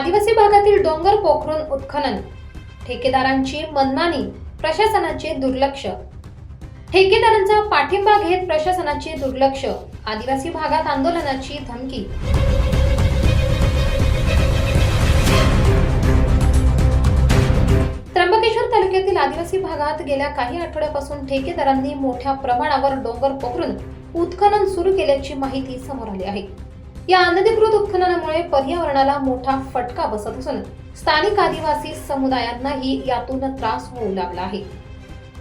आदिवासी भागातील डोंगर पोखरून उत्खनन. ठेकेदारांची मनमानी प्रशासनाचे दुर्लक्ष. ठेकेदारांचा पाठिंबा घेत प्रशासनाचे दुर्लक्ष आदिवासी भागात आंदोलनाची धमकी. त्र्यंबकेश्वर तालुक्यातील आदिवासी भागात गेल्या काही आठवड्यापासून ठेकेदारांनी मोठ्या प्रमाणावर डोंगर पोखरून उत्खनन सुरू केल्याची माहिती समोर आली आहे. या अनधिकृत उत्खननामुळे पर्यावरणाला मोठा फटका बसत असून स्थानिक आदिवासी समुदायांनाही यातून त्रास होऊ लागला आहे.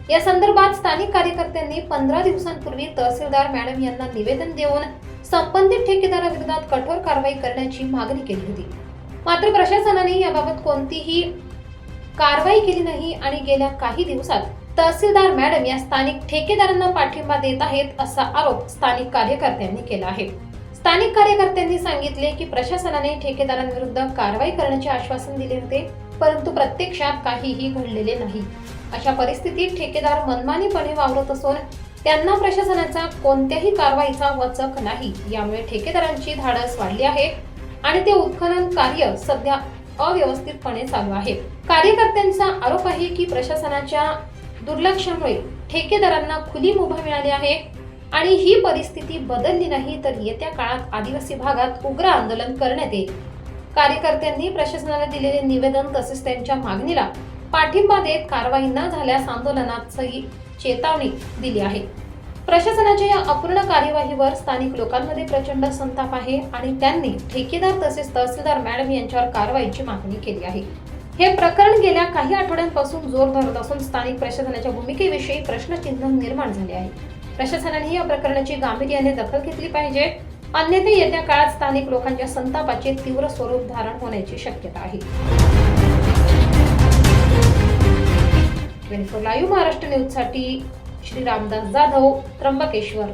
या संदर्भात स्थानिक कार्यकर्त्यांनी पंधरा दिवसांपूर्वी तहसीलदार मॅडम यांना निवेदन देऊन संबंधित ठेकेदाराविरोधात कठोर कारवाई करण्याची मागणी केली होती. मात्र प्रशासनाने याबाबत कोणतीही कारवाई केली नाही आणि गेल्या काही दिवसात तहसीलदार मॅडम या स्थानिक ठेकेदारांना पाठिंबा देत आहेत असा आरोप स्थानिक कार्यकर्त्यांनी केला आहे. स्थानिक कार्यकर्त्यांनी सांगितले की प्रशासनाने ठेकेदारांविरुद्ध कारवाई करण्याचे आश्वासन दिले होते परंतु प्रत्यक्षात काहीही घडलेले नाही. अशा परिस्थितीत ठेकेदार मनमानीपणे वावरत असून त्यांना प्रशासनाचा कोणत्याही कारवाईचा वचक नाही. यामुळे ठेकेदारांची धाडस वाढली आहे आणि ते उत्खनन कार्य सध्या अव्यवस्थितपणे चालू आहे. कार्यकर्त्यांचा आरोप आहे की प्रशासनाच्या दुर्लक्षामुळे ठेकेदारांना खुली मुभा मिळाली आहे. आणि ही परिस्थिती बदलली नाही तर येत्या काळात आदिवासी भागात उग्र आंदोलन करण्यात येईल. कार्यकर्त्यांनी प्रशासनाला दिलेले निवेदन तसेच त्यांच्या मागणीला पाठिंबा देत कारवाई न झाल्यास आंदोलनाची चेतावणी दिली आहे. प्रशासनाच्या या अपूर्ण कार्यवाहीवर स्थानिक लोकांमध्ये प्रचंड संताप आहे आणि त्यांनी ठेकेदार तसेच तहसीलदार मॅडम यांच्यावर कारवाईची मागणी केली आहे. हे प्रकरण गेल्या काही आठवड्यांपासून जोर धरत असून स्थानिक प्रशासनाच्या भूमिकेविषयी प्रश्नचिन्ह निर्माण झाले आहे. प्रशासनाने या प्रकरणाची गांभीर्याने दखल घेतली पाहिजे. अन्यथा येत्या काळात स्थानिक लोकांच्या संतापाचे तीव्र स्वरूप धारण होण्याची शक्यता आहे. लाईव्ह महाराष्ट्र न्यूजसाठी श्री रामदास जाधव त्र्यंबकेश्वर.